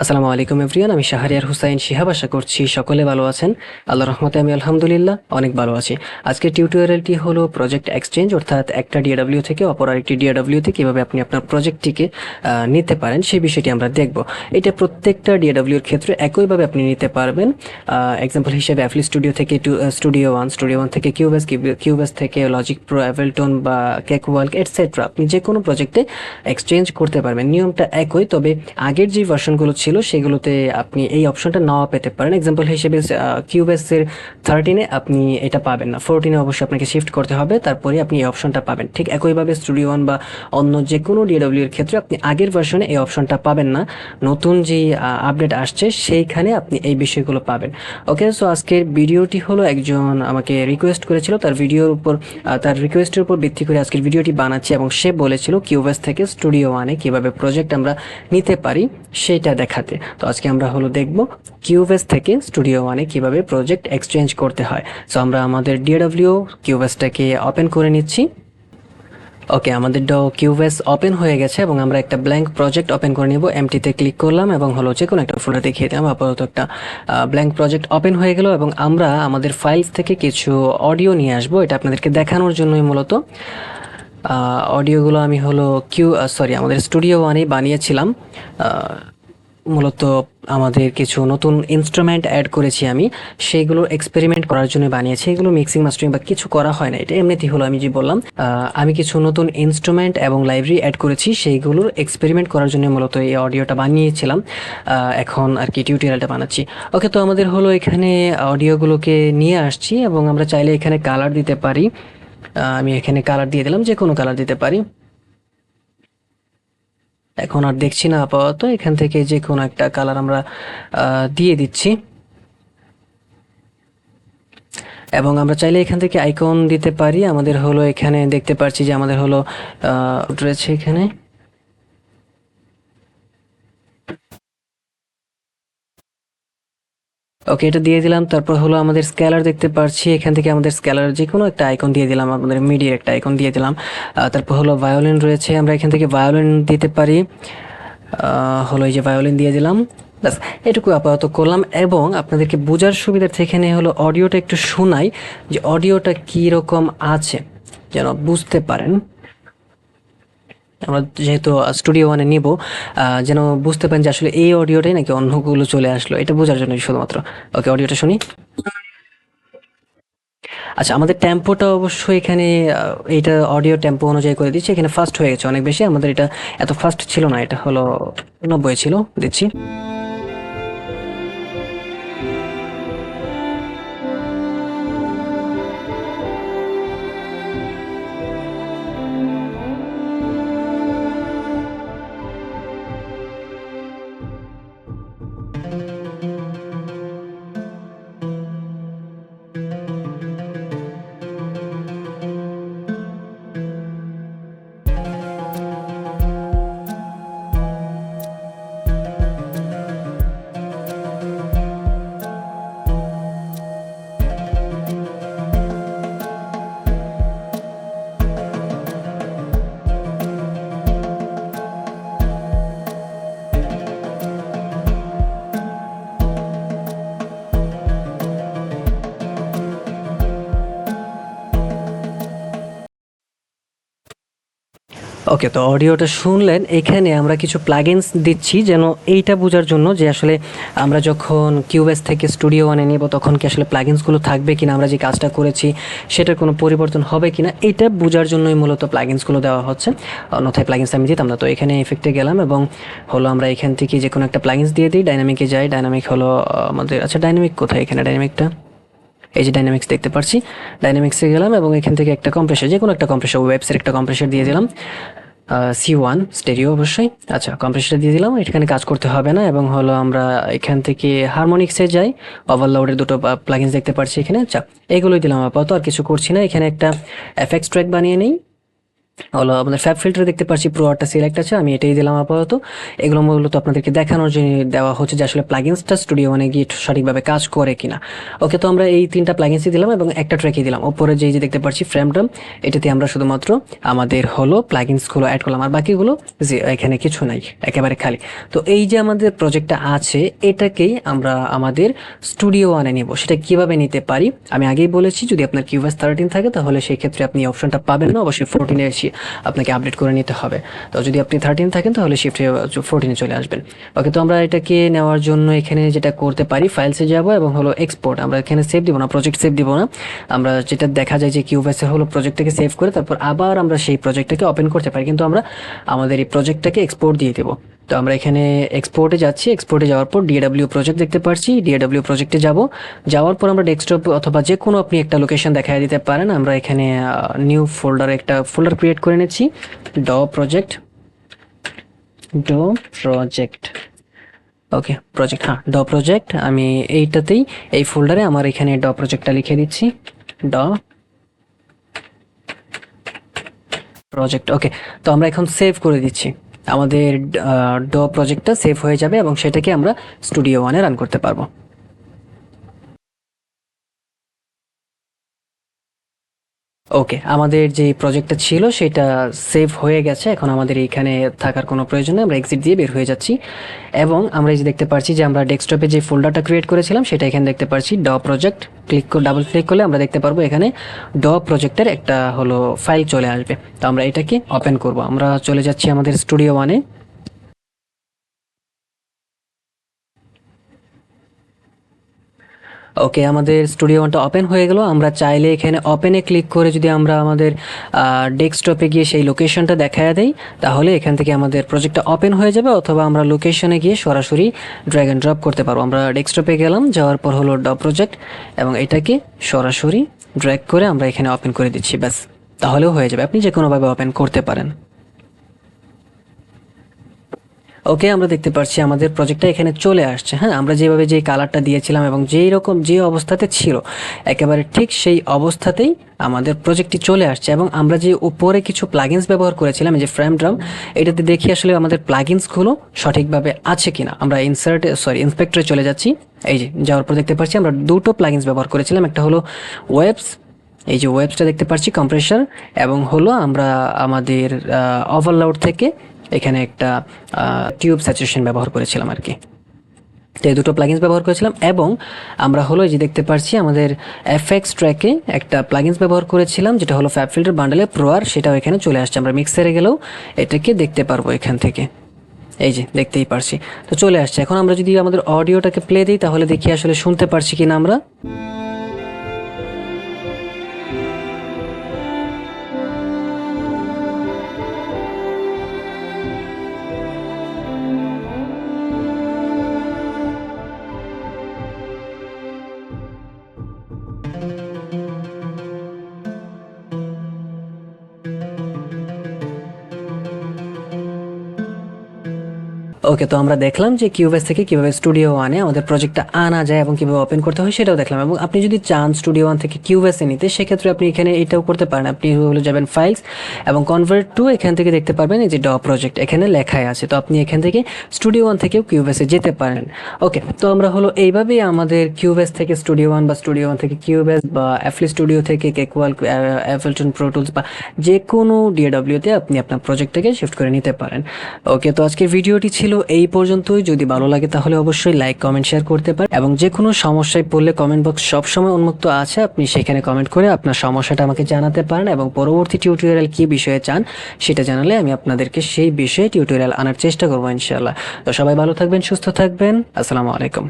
আসসালামু আলাইকুম এভরিয়ান আমি শাহরিয়ার হুসাইন শিহাব। আশা করছি সকলে ভালো আছেন। আল্লাহ রহমতে আমি আলহামদুলিল্লাহ অনেক ভালো আছি। আজকের টিউটোরিয়ালটি হলো প্রজেক্ট এক্সচেঞ্জ অর্থাৎ একটা ডিআডব্লিউ থেকে অপর আরেকটি ডিআডব্লিউতে কীভাবে আপনি আপনার প্রজেক্টটিকে নিতে পারেন, সেই বিষয়টি আমরা দেখব। এটা প্রত্যেকটা ডিআডব্লিউর ক্ষেত্রে একইভাবে আপনি নিতে পারবেন। এক্সাম্পল হিসেবে অ্যাফলি স্টুডিও থেকে স্টুডিও ওয়ান স্টুডিও ওয়ান থেকে কিউবেস কিউবেস থেকে লজিক প্রো অ্যাভেলটন বা কেকওয়াল্ক এটসেট্রা আপনি যে কোনো প্রজেক্টে এক্সচেঞ্জ করতে পারবেন। নিয়মটা একই, তবে আগের যে ভার্সনগুলো ছিল, সেগুলোতে আপনি এই অপশনটা নাও পেতে পারেন। এক্সাম্পল হিসেবে কিউবেসের থার্টিনে আপনি এটা পাবেন না। ফোরটিনে অবশ্যই আপনাকে শিফট করতে হবে, তারপরে আপনি এই অপশনটা পাবেন। ঠিক একইভাবে স্টুডিও ওয়ান বা অন্য যে কোনো ডিডব্লিউ এর ক্ষেত্রে আপনি আগের ভার্সনে এই অপশনটা পাবেন না। নতুন যে আপডেট আসছে, সেইখানে আপনি এই বিষয়গুলো পাবেন। ওকে সো আজকের ভিডিওটি হলো একজন আমাকে রিকোয়েস্ট করেছিল, তার ভিডিওর উপর তার রিকোয়েস্টের উপর ভিত্তি করে আজকের ভিডিওটি বানাচ্ছি এবং সে বলেছিল কিউবেস থেকে স্টুডিও ওয়ানে কীভাবে প্রজেক্ট আমরা নিতে পারি সেইটা দেখাতে তো আজকে আমরা হলো দেখব কিউবেস থেকে স্টুডিও ওয়ানে কীভাবে প্রজেক্ট এক্সচেঞ্জ করতে হয়। সো আমরা আমাদের ডিডব্লিউ কিউবেসটাকে ওপেন করে নিচ্ছি। ওকে, আমাদের ড কিউবেস ওপেন হয়ে গেছে এবং আমরা একটা ব্ল্যাঙ্ক প্রজেক্ট ওপেন করে নিব। এমটিতে ক্লিক করলাম এবং হলো যে কোনো একটা ফোল্ডার দেখিয়ে দিলাম। আপাতত একটা ব্ল্যাঙ্ক প্রজেক্ট ওপেন হয়ে গেল এবং আমরা আমাদের ফাইলস থেকে কিছু অডিও নিয়ে আসব। এটা আপনাদেরকে দেখানোর জন্যই মূলত। অডিওগুলো আমি হলো কিউ সরি আমাদের স্টুডিও ওয়ানেই বানিয়েছিলাম। মূলত আমাদের কিছু নতুন ইনস্ট্রুমেন্ট অ্যাড করেছি আমি। সেইগুলো এক্সপেরিমেন্ট করার জন্য বানিয়েছি। এগুলো মিক্সিং মাস্টারিং বা কিছু করা হয় না। এটা এমনিতেই হলো আমি যে বললাম। আমি কিছু নতুন ইনস্ট্রুমেন্ট এবং লাইব্রেরি অ্যাড করেছি। সেইগুলোর এক্সপেরিমেন্ট করার জন্য মূলত এই অডিওটা বানিয়েছিলাম। এখন আর কি টিউটোরিয়ালটা বানাচ্ছি। ওকে তো আমাদের হলো এখানে অডিওগুলোকে নিয়ে আসছি এবং আমরা চাইলে এখানে কালার দিতে পারি। আমি এখানে কালার দিয়ে দিলাম যে কোনো কালার দিতে পারি। এখন আর দেখছি না আপাতত। এখান থেকে যে কোনো একটা কালার আমরা দিয়ে দিচ্ছি। এবং আমরা চাইলে এখান থেকে আইকন দিতে পারি। আমাদের হলো এখানে দেখতে পাচ্ছি যে আমাদের হলো রয়েছে এখানে। ওকে এটা দিয়ে দিলাম। তারপর হলো আমাদের স্কেলার দেখতে পাচ্ছি এখান থেকে আমাদের স্কেলার যে কোনো একটা আইকন দিয়ে দিলাম। আমাদের মিডিয়ার একটা আইকন দিয়ে দিলাম। তারপর হলো ভায়োলিন রয়েছে। আমরা এখান থেকে ভায়োলিন দিতে পারি। হলো এই যে ভায়োলিন দিয়ে দিলাম। ব্যাস, এটুকু আপাতত করলাম। এবং আপনাদেরকে বোঝার সুবিধার্থে এখানে হলো অডিওটা একটু শোনাই যে অডিওটা কী রকম আছে, যেন বুঝতে পারেন। আমরা যেহেতু স্টুডিও ওয়ানে নিব যেন বুঝতে পারেন যে আসলে এই অডিওটাই নাকি অন্যগুলো চলে আসলো। এটা বোঝার জন্য শুধুমাত্র। ওকে, অডিওটা শুনি। আচ্ছা আমাদের টেম্পোটা অবশ্যই এখানে এইটা অডিও টেম্পো অনুযায়ী করে দিচ্ছি। এখানে ফাস্ট হয়ে গেছে অনেক বেশি। আমাদের এটা এত ফাস্ট ছিল না। এটা হলো নব্বই ছিল, দিচ্ছি। ওকে, তো অডিওটা শুনলেন, এখানে আমরা কিছু প্লাগইনস দিচ্ছি যেন এইটা বোঝার জন্য যে আসলে আমরা যখন কিউবেস থেকে স্টুডিও ওয়ানে নেব, তখন কি আসলে প্লাগইনসগুলো থাকবে কিনা, আমরা যে কাজটা করেছি সেটার কোনো পরিবর্তন হবে কিনা, এটা বোঝার জন্যই মূলত প্লাগইনসগুলো দেওয়া হচ্ছে। অন্যথায় প্লাগইনস আমি দিতাম না, তো এখানে এফেক্টে গেলাম এবং হলো আমরা এখান থেকে যে কোনো একটা প্লাগইনস দিয়ে দিই ডাইনামিকে যাই ডাইনামিক হলো আমাদের আচ্ছা ডাইনামিক কোথায় এখানে ডাইনামিকটা এই যে ডাইনামিক্স দেখতে পাচ্ছি ডাইনামিক্সে গেলাম এবং এখান থেকে একটা কম্প্রেসার যে কোনো একটা কম্প্রেসার ওয়েবসের একটা কম্প্রেসার দিয়ে দিলাম। সি ওয়ান স্টেরিও অবশ্যই। আচ্ছা কম্প্রেসার দিয়ে দিলাম, এখানে কাজ করতে হবে না, এবং হলো আমরা এখান থেকে হারমোনিক্সে যাই ওভারলোডের দুটো প্লাগিনস দেখতে পাচ্ছি এখানে। আচ্ছা এগুলোই দিলাম আপাতত, আর কিছু করছি না। এখানে একটা এফেক্টস ট্র্যাক বানিয়ে নিই। হলো আমাদের ফ্যাব ফিল্টারে দেখতে পাচ্ছি প্রো আরটা সিলেক্ট আছে, আমি এটাই দিলাম আপাতত। এগুলো মূলত আপনাদেরকে দেখানোর জন্য দেওয়া হচ্ছে যে আসলে প্লাগিনসটা স্টুডিও মানে গিয়ে সঠিকভাবে কাজ করে কিনা। ওকে তো আমরা এই তিনটা প্লাগিনসই দিলাম এবং একটা ট্র্যাকই দিলাম। ওপরে যে দেখতে পাচ্ছি ফ্রেম ড্রাম এটাতে আমরা শুধুমাত্র আমাদের হলো প্লাগিনসগুলো অ্যাড করলাম, আর বাকিগুলো যে এখানে কিছু নাই, একেবারে খালি। তো এই যে আমাদের প্রজেক্টটা আছে, এটাকেই আমরা আমাদের স্টুডিও ওয়ানে নেব। সেটা কীভাবে নিতে পারি? আমি আগেই বলেছি, যদি আপনার কিউএস থার্টিন থাকে, তাহলে সেই ক্ষেত্রে আপনি অপশনটা পাবেন না। অবশ্যই ফোরটিনে এসে আপনাকে আপডেট করে নিতে হবে। তো যদি আপনি থার্টিন থাকেন, তাহলে শিফট ফোরটিনে চলে আসবেন। ওকে তো আমরা এটাকে নেওয়ার জন্য এখানে যেটা করতে পারি ফাইলসে যাব এবং হলো এক্সপোর্ট আমরা এখানে সেভ দিব না প্রজেক্ট সেভ দিব না। আমরা যেটা দেখা যায় যে কিউবেসে হলো প্রজেক্টটাকে সেভ করে, তারপর আবার আমরা সেই প্রজেক্টটাকে ওপেন করতে পারি। কিন্তু আমরা আমাদের এই প্রজেক্টটাকে এক্সপোর্ট দিয়ে দেবো। তো আমরা এখানে এক্সপোর্টে যাচ্ছি। এক্সপোর্টে যাওয়ার পর ডিএডাব্লিউ প্রজেক্ট দেখতে পাচ্ছি ডিএডাব্লিউ প্রজেক্টে যাব। যাওয়ার পর আমরা ডেস্কটপ অথবা যে কোনো আপনি একটা লোকেশন দেখায় দিতে পারেন। আমরা এখানে নিউ ফোল্ডার একটা ফোল্ডার ক্রিয়েট করে নিচ্ছি। ড প্রজেক্ট ড প্রজেক্ট ওকে প্রজেক্ট হ্যাঁ ড প্রজেক্ট আমি এইটাতেই, এই ফোল্ডারে আমার এখানে ড প্রজেক্টটা লিখে দিচ্ছি। ড প্রজেক্ট ওকে তো আমরা এখন সেভ করে দিচ্ছি। আমাদের ড প্রজেক্টটা সেভ হয়ে যাবে এবং সেটাকে আমরা স্টুডিও ওয়ানে রান করতে পারব। ওকে আমাদের যে প্রজেক্টটা ছিল সেটা সেভ হয়ে গেছে। এখন আমাদের এইখানে থাকার কোনো প্রয়োজন নেই। আমরা এক্সিট দিয়ে বের হয়ে যাচ্ছি। এবং আমরা এই যে দেখতে পাচ্ছি যে আমরা ডেস্কটপে যে ফোল্ডারটা ক্রিয়েট করেছিলাম, সেটা এখানে দেখতে পাচ্ছি। ড প্রজেক্ট ক্লিক করে ডাবল ক্লিক করলে আমরা দেখতে পারব এখানে ড প্রজেক্টের একটা হলো ফাইল চলে আসবে। তো আমরা এটাকে ওপেন করব। আমরা চলে যাচ্ছি আমাদের স্টুডিও ওয়ানে ওকে, আমাদের স্টুডিও ওয়ানটা ওপেন হয়ে গেল। আমরা চাইলে এখানে ওপেনে ক্লিক করে যদি আমরা আমাদের ডেস্কটপে গিয়ে সেই লোকেশনটা দেখায় দেই, তাহলে এখান থেকে আমাদের প্রজেক্টটা ওপেন হয়ে যাবে, অথবা আমরা লোকেশনে গিয়ে সরাসরি ড্র্যাগ অ্যান্ড ড্রপ করতে পারব। আমরা ডেস্কটপে গেলাম, যাওয়ার পর হলো ড প্রজেক্ট, এবং এটাকে সরাসরি ড্র্যাগ করে আমরা এখানে ওপেন করে দিচ্ছি, ব্যাস। তাহলেও হয়ে যাবে, আপনি যে কোনোভাবে ওপেন করতে পারেন। ওকে আমরা দেখতে পাচ্ছি আমাদের প্রজেক্টটা এখানে চলে আসছে হ্যাঁ? আমরা যেভাবে যে কালারটা দিয়েছিলাম এবং যেই রকম যে অবস্থাতে ছিল, একেবারে ঠিক সেই অবস্থাতেই আমাদের প্রজেক্টটি চলে আসছে এবং আমরা যে উপরে কিছু প্লাগিনস ব্যবহার করেছিলাম যে ফ্রেম ড্রাম এটাতে দেখি আসলে আমাদের প্লাগিনসগুলো সঠিকভাবে আছে কিনা। আমরা ইনসার্টে সরি ইন্সপেক্টরে চলে যাচ্ছি। এই যে, যাওয়ার পর দেখতে পাচ্ছি আমরা দুটো প্লাগিনস ব্যবহার করেছিলাম, একটা হলো ওয়েবস এই যে ওয়েবসটা দেখতে পাচ্ছি কম্প্রেসার এবং হলো আমরা আমাদের ওভারলোড থেকে এখানে একটা টিউব স্যাচুরেশন ব্যবহার করেছিলাম আর কি। তো এই দুটো প্লাগিনস ব্যবহার করেছিলাম এবং আমরা হলো এই যে দেখতে পাচ্ছি আমাদের এফএক্স ট্র্যাকে একটা প্লাগিনস ব্যবহার করেছিলাম, যেটা হলো ফ্যাব ফিল্টার বান্ডেলে প্রোয়ার সেটাও এখানে চলে আসছে। আমরা মিক্সারে গেলেও এটাকে দেখতে পারব এখান থেকে। এই যে দেখতেই পারছি। তো চলে আসছে। এখন আমরা যদি আমাদের অডিওটাকে প্লে দিই, তাহলে দেখি আসলে শুনতে পারছি কিনা আমরা। ওকে, তো আমরা দেখলাম যে কিউবেস থেকে কীভাবে স্টুডিও ওয়ানে আমাদের প্রজেক্টটা আনা যায় এবং কীভাবে ওপেন করতে হয় সেটাও দেখলাম এবং আপনি যদি চান স্টুডিও ওয়ান থেকে কিউবেসে নিতে, সেক্ষেত্রে আপনি এখানে এটাও করতে পারেন। আপনি হলো যাবেন ফাইলস এবং কনভার্ট টু এখান থেকে দেখতে পারবেন এই যে ড প্রজেক্ট এখানে লেখাই আছে। তো আপনি এখান থেকে স্টুডিও ওয়ান থেকেও কিউবেসে যেতে পারেন। ওকে, তো আমরা হলো এইভাবেই আমাদের কিউবেস থেকে স্টুডিও ওয়ান বা স্টুডিও ওয়ান থেকে কিউবেস বা অ্যাফলি স্টুডিও থেকে কেকুয়াল অ্যাফেলটন প্রো টুলস বা যে কোনো ডিএডব্লিউতে আপনি আপনার প্রজেক্টটাকে শিফট করে নিতে পারেন। ওকে, তো আজকের ভিডিওটি ছিল এই পর্যন্তই। যদি ভালো লাগে তাহলে অবশ্যই লাইক কমেন্ট শেয়ার করতে পারেন। এবং যে কোনো সমস্যায় পড়লে কমেন্ট বক্স সবসময় উন্মুক্ত আছে। আপনি সেখানে কমেন্ট করে আপনার সমস্যাটা আমাকে জানাতে পারেন এবং পরবর্তী টিউটোরিয়াল কি বিষয়ে চান সেটা জানালে আমি আপনাদেরকে সেই বিষয়ে টিউটোরিয়াল আনার চেষ্টা করব ইনশাআল্লাহ। তো সবাই ভালো থাকবেন, সুস্থ থাকবেন। আসসালামু আলাইকুম।